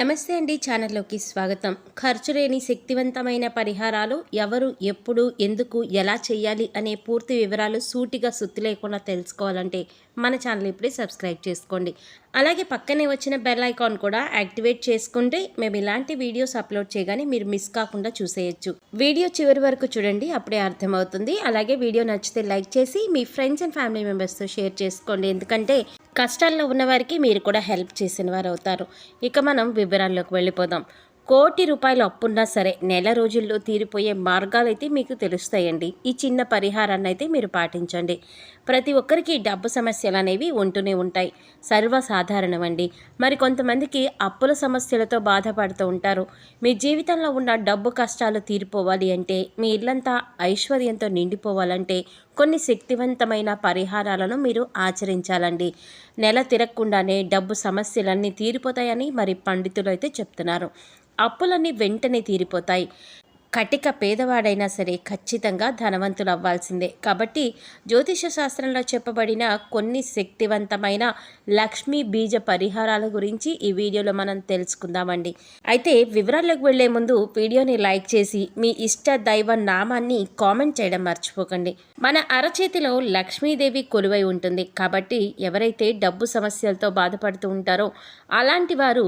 నమస్తే అండి ఛానల్లోకి స్వాగతం. ఖర్చు లేని శక్తివంతమైన పరిహారాలు ఎవరు ఎప్పుడు ఎందుకు ఎలా చేయాలి అనే పూర్తి వివరాలు సూటిగా సుత్తి లేకుండా తెలుసుకోవాలంటే మన ఛానల్ ఇప్పుడే సబ్స్క్రైబ్ చేసుకోండి. అలాగే పక్కనే వచ్చిన బెల్ ఐకాన్ కూడా యాక్టివేట్ చేసుకుంటే మేము ఇలాంటి వీడియోస్ అప్లోడ్ చేయగానే మీరు మిస్ కాకుండా చూసేయచ్చు. వీడియో చివరి వరకు చూడండి అప్పుడే అర్థమవుతుంది. అలాగే వీడియో నచ్చితే లైక్ చేసి మీ ఫ్రెండ్స్ అండ్ ఫ్యామిలీ మెంబర్స్తో షేర్ చేసుకోండి. ఎందుకంటే కష్టాల్లో ఉన్నవారికి మీరు కూడా హెల్ప్ చేసిన వారు అవుతారు ఇక మనం వివరాల్లోకి వెళ్ళిపోదాం. కోటి రూపాయలు అప్పున్నా సరే నెల రోజుల్లో తీరిపోయే మార్గాలు అయితే మీకు తెలుస్తాయండి. ఈ చిన్న పరిహారాన్ని అయితే మీరు పాటించండి. ప్రతి ఒక్కరికి డబ్బు సమస్యలు అనేవి ఉంటూనే ఉంటాయి. సర్వసాధారణమండి. మరి కొంతమందికి అప్పుల సమస్యలతో బాధపడుతూ ఉంటారు. మీ జీవితంలో ఉన్న డబ్బు కష్టాలు తీరిపోవాలి అంటే మీ ఇల్లంతా ఐశ్వర్యంతో నిండిపోవాలంటే కొన్ని శక్తివంతమైన పరిహారాలను మీరు ఆచరించాలండి. నెల తిరగకుండానే డబ్బు సమస్యలన్నీ తీరిపోతాయని మరి పండితులు అయితే చెప్తున్నారు. అప్పులన్నీ వెంటనే తీరిపోతాయి. కటిక పేదవాడైనా సరే ఖచ్చితంగా ధనవంతులు అవ్వాల్సిందే కాబట్టి జ్యోతిష శాస్త్రంలో చెప్పబడిన కొన్ని శక్తివంతమైన లక్ష్మీ బీజ పరిహారాల గురించి ఈ వీడియోలో మనం తెలుసుకుందామండి. అయితే వివరాల్లోకి వెళ్ళే ముందు వీడియోని లైక్ చేసి మీ ఇష్ట దైవ నామాన్ని కామెంట్ చేయడం మర్చిపోకండి. మన అరచేతిలో లక్ష్మీదేవి కొలువై ఉంటుంది. కాబట్టి ఎవరైతే డబ్బు సమస్యలతో బాధపడుతూ ఉంటారో అలాంటి వారు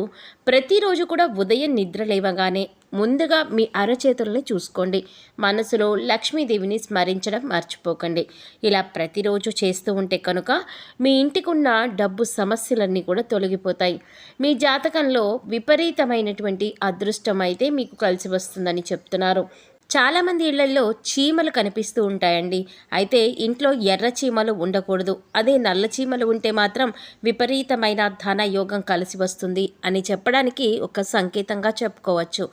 ప్రతిరోజు కూడా ఉదయం నిద్ర లేవగానే ముందుగా మీ అరచేతుల్ని చూసుకోండి. మనసులో లక్ష్మీదేవిని స్మరించడం మర్చిపోకండి. ఇలా ప్రతిరోజు చేస్తూ ఉంటే కనుక మీ ఇంటికున్న డబ్బు సమస్యలన్నీ కూడా తొలగిపోతాయి. మీ జాతకంలో విపరీతమైనటువంటి అదృష్టం అయితే మీకు కలిసి వస్తుందని చెప్తున్నారు. చాలామంది ఇళ్ళలో చీమలు కనిపిస్తూ ఉంటాయండి. అయితే ఇంట్లో ఎర్ర చీమలు ఉండకూడదు. అదే నల్ల చీమలు ఉంటే మాత్రం విపరీతమైన ధన యోగం కలిసి వస్తుంది అని చెప్పడానికి ఒక సంకేతంగా చెప్పుకోవచ్చు.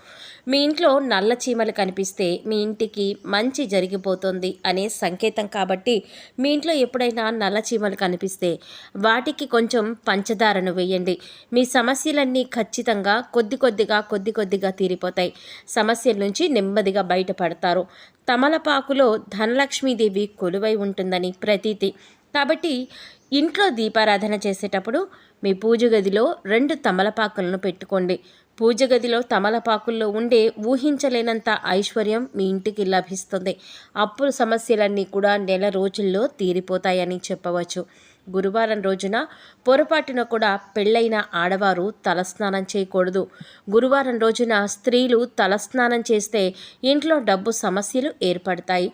మీ ఇంట్లో నల్ల చీమలు కనిపిస్తే మీ ఇంటికి మంచి జరిగిపోతుంది అనే సంకేతం కాబట్టి మీ ఇంట్లో ఎప్పుడైనా నల్ల చీమలు కనిపిస్తే వాటికి కొంచెం పంచదారను వేయండి. మీ సమస్యలన్నీ ఖచ్చితంగా కొద్ది కొద్దిగా కొద్ది కొద్దిగా తీరిపోతాయి. సమస్యల నుంచి నెమ్మదిగా బయట బయటపడతారు తమలపాకులో ధనలక్ష్మీదేవి కొలువై ఉంటుందని ప్రతీతి. కాబట్టి ఇంట్లో దీపారాధన చేసేటప్పుడు మీ పూజ గదిలో రెండు తమలపాకులను పెట్టుకోండి. పూజ గదిలో తమలపాకుల్లో ఉండే ఊహించలేనంత ఐశ్వర్యం మీ ఇంటికి లభిస్తుంది. అప్పుల సమస్యలన్నీ కూడా నెల రోజుల్లో తీరిపోతాయని చెప్పవచ్చు. గురువారం రోజున పొరపాటున కూడా పెళ్ళైన ఆడవారు తలస్నానం చేయకూడదు. గురువారం రోజున స్త్రీలు తలస్నానం చేస్తే ఇంట్లో డబ్బు సమస్యలు ఏర్పడతాయి.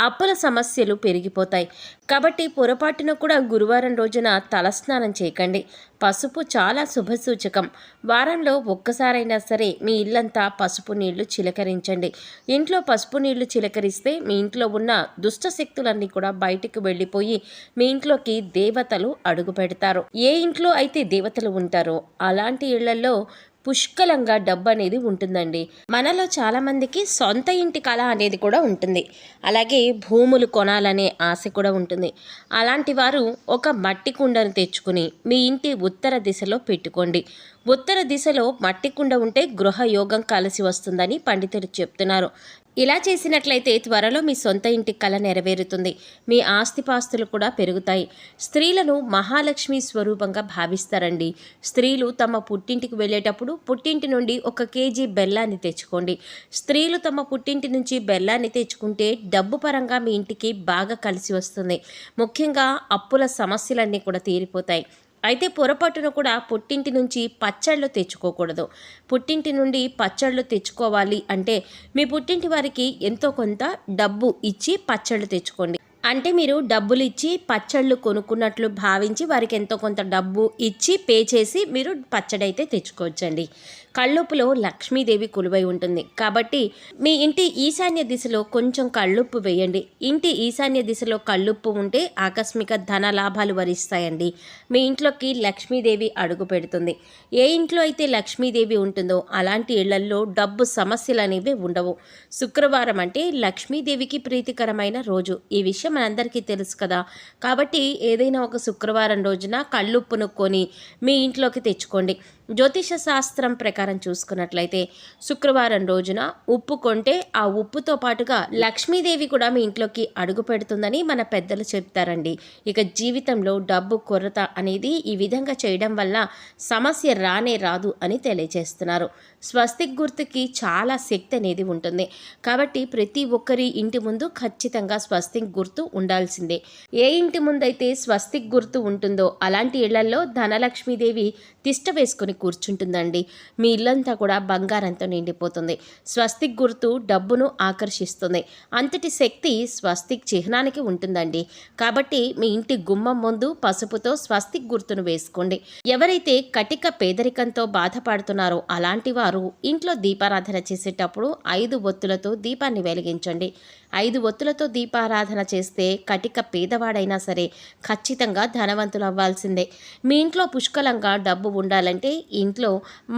అప్పుల సమస్యలు పెరిగిపోతాయి. కాబట్టి పొరపాటున కూడా గురువారం రోజున తలస్నానం చేయకండి. పసుపు చాలా శుభసూచకం. వారంలో ఒక్కసారైనా సరే మీ ఇల్లంతా పసుపు నీళ్ళు చిలకరించండి. ఇంట్లో పసుపు నీళ్ళు చిలకరిస్తే మీ ఇంట్లో ఉన్న దుష్ట శక్తులన్నీ కూడా బయటికి వెళ్ళిపోయి మీ ఇంట్లోకి దేవతలు అడుగు పెడతారు. ఏ ఇంట్లో అయితే దేవతలు ఉంటారో అలాంటి ఇళ్ళలో పుష్కలంగా డబ్బు అనేది ఉంటుందండి. మనలో చాలామందికి సొంత ఇంటి కళ అనేది కూడా ఉంటుంది. అలాగే భూములు కొనాలనే ఆశ కూడా ఉంటుంది. అలాంటి వారు ఒక మట్టి కుండను తెచ్చుకుని మీ ఇంటి ఉత్తర దిశలో పెట్టుకోండి. ఉత్తర దిశలో మట్టి కుండ ఉంటే గృహయోగం కలిసి వస్తుందని పండితులు చెప్తున్నారు. ఇలా చేసినట్లయితే త్వరలో మీ సొంత ఇంటి కళ నెరవేరుతుంది. మీ ఆస్తిపాస్తులు కూడా పెరుగుతాయి. స్త్రీలను మహాలక్ష్మి స్వరూపంగా భావిస్తారండి. స్త్రీలు తమ పుట్టింటికి వెళ్ళేటప్పుడు పుట్టింటి నుండి ఒక కేజీ బెల్లాన్ని తెచ్చుకోండి. స్త్రీలు తమ పుట్టింటి నుంచి బెల్లాన్ని తెచ్చుకుంటే డబ్బు పరంగా మీ ఇంటికి బాగా కలిసి వస్తుంది. ముఖ్యంగా అప్పుల సమస్యలన్నీ కూడా తీరిపోతాయి. అయితే పొరపాటున కూడా పుట్టింటి నుంచి పచ్చళ్ళు తెచ్చుకోకూడదు. పుట్టింటి నుండి పచ్చళ్ళు తెచ్చుకోవాలి అంటే మీ పుట్టింటి వారికి ఎంతో కొంత డబ్బు ఇచ్చి పచ్చళ్ళు తెచ్చుకోండి. అంటే మీరు డబ్బులు ఇచ్చి పచ్చళ్ళు కొనుక్కున్నట్లు భావించి వారికి ఎంతో కొంత డబ్బు ఇచ్చి పే చేసి మీరు పచ్చడి అయితే తెచ్చుకోవచ్చండి. కళ్ళుప్పులో లక్ష్మీదేవి కొలువై ఉంటుంది. కాబట్టి మీ ఇంటి ఈశాన్య దిశలో కొంచెం కళ్ళుప్పు వేయండి. ఇంటి ఈశాన్య దిశలో కళ్ళుప్పు ఉంటే ఆకస్మిక ధన లాభాలు వరిస్తాయండి. మీ ఇంట్లోకి లక్ష్మీదేవి అడుగు పెడుతుంది. ఏ ఇంట్లో అయితే లక్ష్మీదేవి ఉంటుందో అలాంటి ఇళ్ళల్లో డబ్బు సమస్యలు అనేవి ఉండవు. శుక్రవారం అంటే లక్ష్మీదేవికి ప్రీతికరమైన రోజు. ఈ విషయం మనందరికీ తెలుసు కదా. కాబట్టి ఏదైనా ఒక శుక్రవారం రోజున కళ్ళుప్పును కొని మీ ఇంట్లోకి తెచ్చుకోండి. జ్యోతిష శాస్త్రం ప్రకారం ప్రకారం చూసుకున్నట్లయితే శుక్రవారం రోజున ఉప్పు కొంటే ఆ ఉప్పుతో పాటుగా లక్ష్మీదేవి కూడా మీ ఇంట్లోకి అడుగు పెడుతుందని మన పెద్దలు చెప్తారండి. ఇక జీవితంలో డబ్బు కొరత అనేది ఈ విధంగా చేయడం వల్ల సమస్య రానే రాదు అని తెలియజేస్తున్నారు. స్వస్తిక్ గుర్తుకి చాలా శక్తి అనేది ఉంటుంది. కాబట్టి ప్రతి ఒక్కరి ఇంటి ముందు ఖచ్చితంగా స్వస్తిక్ గుర్తు ఉండాల్సిందే. ఏ ఇంటి ముందైతే స్వస్తిక్ గుర్తు ఉంటుందో అలాంటి ఇళ్ళలో ధనలక్ష్మీదేవి తిష్ట వేసుకుని కూర్చుంటుందండి. మీ ఇల్లంతా కూడా బంగారంతో నిండిపోతుంది. స్వస్తిక్ గుర్తు డబ్బును ఆకర్షిస్తుంది. అంతటి శక్తి స్వస్తిక్ చిహ్నానికి ఉంటుందండి. కాబట్టి మీ ఇంటి గుమ్మం ముందు పసుపుతో స్వస్తిక్ గుర్తును వేసుకోండి. ఎవరైతే కటిక పేదరికంతో బాధపడుతున్నారో అలాంటి వారు ఇంట్లో దీపారాధన చేసేటప్పుడు ఐదు ఒత్తులతో దీపాన్ని వెలిగించండి. ఐదు ఒత్తులతో దీపారాధన చేస్తే కటిక పేదవాడైనా సరే ఖచ్చితంగా ధనవంతులు అవ్వాల్సిందే మీ ఇంట్లో పుష్కలంగా డబ్బు ఉండాలంటే ఇంట్లో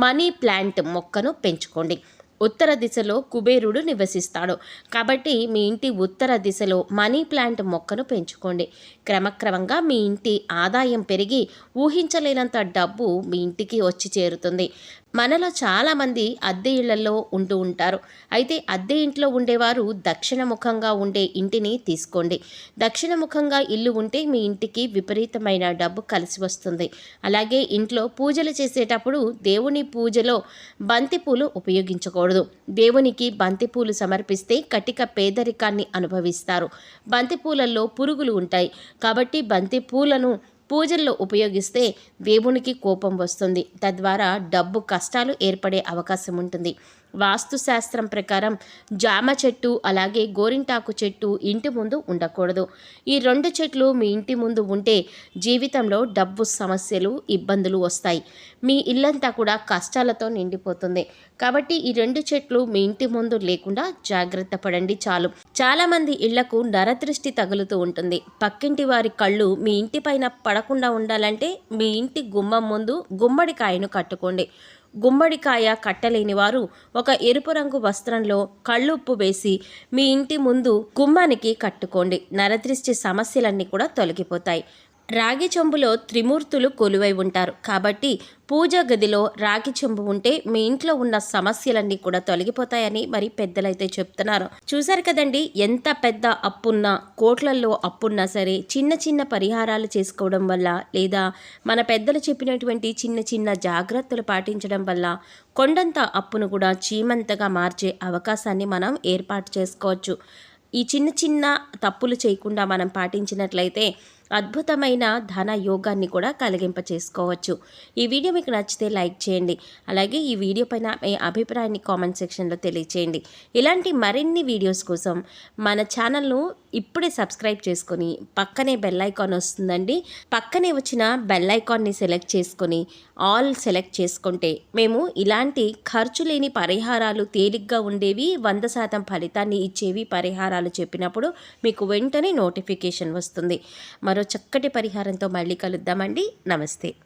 మనీ ప్లాంట్ మొక్కను పెంచుకోండి. ఉత్తర దిశలో కుబేరుడు నివసిస్తాడు. కాబట్టి మీ ఇంటి ఉత్తర దిశలో మనీ ప్లాంట్ మొక్కను పెంచుకోండి. క్రమక్రమంగా మీ ఇంటి ఆదాయం పెరిగి ఊహించలేనంత డబ్బు మీ ఇంటికి వచ్చి చేరుతుంది. మనలో చాలామంది అద్దె ఇళ్ళలో ఉంటూ ఉంటారు. అయితే అద్దె ఇంట్లో ఉండేవారు దక్షిణముఖంగా ఉండే ఇంటిని తీసుకోండి. దక్షిణముఖంగా ఇల్లు ఉంటే మీ ఇంటికి విపరీతమైన డబ్బు కలిసి వస్తుంది. అలాగే ఇంట్లో పూజలు చేసేటప్పుడు దేవుని పూజలో బంతిపూలు ఉపయోగించకూడదు. దేవునికి బంతిపూలు సమర్పిస్తే కటిక పేదరికాన్ని అనుభవిస్తారు. బంతిపూలల్లో పురుగులు ఉంటాయి. కాబట్టి బంతిపూలను పూజల్లో ఉపయోగిస్తే దేవునికి కోపం వస్తుంది. తద్వారా డబ్బు కష్టాలు ఏర్పడే అవకాశం ఉంటుంది వాస్తుశాస్త్రం ప్రకారం జామ చెట్టు అలాగే గోరింటాకు చెట్టు ఇంటి ముందు ఉండకూడదు. ఈ రెండు చెట్లు మీ ఇంటి ముందు ఉంటే జీవితంలో డబ్బు సమస్యలు ఇబ్బందులు వస్తాయి. మీ ఇల్లంతా కూడా కష్టాలతో నిండిపోతుంది. కాబట్టి ఈ రెండు చెట్లు మీ ఇంటి ముందు లేకుండా జాగ్రత్త పడండి చాలు. చాలామంది ఇళ్ళకు నరదృష్టి తగులుతూ ఉంటుంది. పక్కింటి వారి కళ్ళు మీ ఇంటి పైన పడకుండా ఉండాలంటే మీ ఇంటి గుమ్మం ముందు గుమ్మడికాయను కట్టుకోండి. గుమ్మడికాయ కట్టలేని వారు ఒక ఎరుపు రంగు వస్త్రంలో కళ్ళుప్పు వేసి మీ ఇంటి ముందు గుమ్మానికి కట్టుకోండి. నరదృష్టి సమస్యలన్నీ కూడా తొలగిపోతాయి. రాగి చెంబులో త్రిమూర్తులు కొలువై ఉంటారు. కాబట్టి పూజ గదిలో రాగి చెంబు ఉంటే మీ ఇంట్లో ఉన్న సమస్యలన్నీ కూడా తొలగిపోతాయని మరి పెద్దలైతే చెప్తున్నారు. చూశారు కదండి ఎంత పెద్ద అప్పున్నా కోట్లల్లో అప్పున్నా సరే చిన్న చిన్న పరిహారాలు చేసుకోవడం వల్ల లేదా మన పెద్దలు చెప్పినటువంటి చిన్న చిన్న జాగ్రత్తలు పాటించడం వల్ల కొండంత అప్పును కూడా చీమంతగా మార్చే అవకాశాన్ని మనం ఏర్పాటు చేసుకోవచ్చు. ఈ చిన్న చిన్న తప్పులు చేయకుండా మనం పాటించినట్లయితే అద్భుతమైన ధన యోగాన్ని కూడా కలిగింప చేసుకోవచ్చు ఈ వీడియో మీకు నచ్చితే లైక్ చేయండి. అలాగే ఈ వీడియో పైన మీ అభిప్రాయాన్ని కామెంట్ సెక్షన్లో తెలియచేయండి. ఇలాంటి మరిన్ని వీడియోస్ కోసం మన ఛానల్ను ఇప్పుడే సబ్స్క్రైబ్ చేసుకొని పక్కనే బెల్ ఐకాన్ వస్తుందండి. పక్కనే వచ్చిన బెల్ ఐకాన్ని సెలెక్ట్ చేసుకొని ఆల్ సెలెక్ట్ చేసుకుంటే మేము ఇలాంటి ఖర్చు లేని పరిహారాలు తేలిగ్గా ఉండేవి వంద శాతం ఫలితాన్ని ఇచ్చేవి పరిహారాలు చెప్పినప్పుడు మీకు వెంటనే నోటిఫికేషన్ వస్తుంది. మరో చక్కటి పరిహారంతో మళ్ళీ కలుద్దామండి. నమస్తే.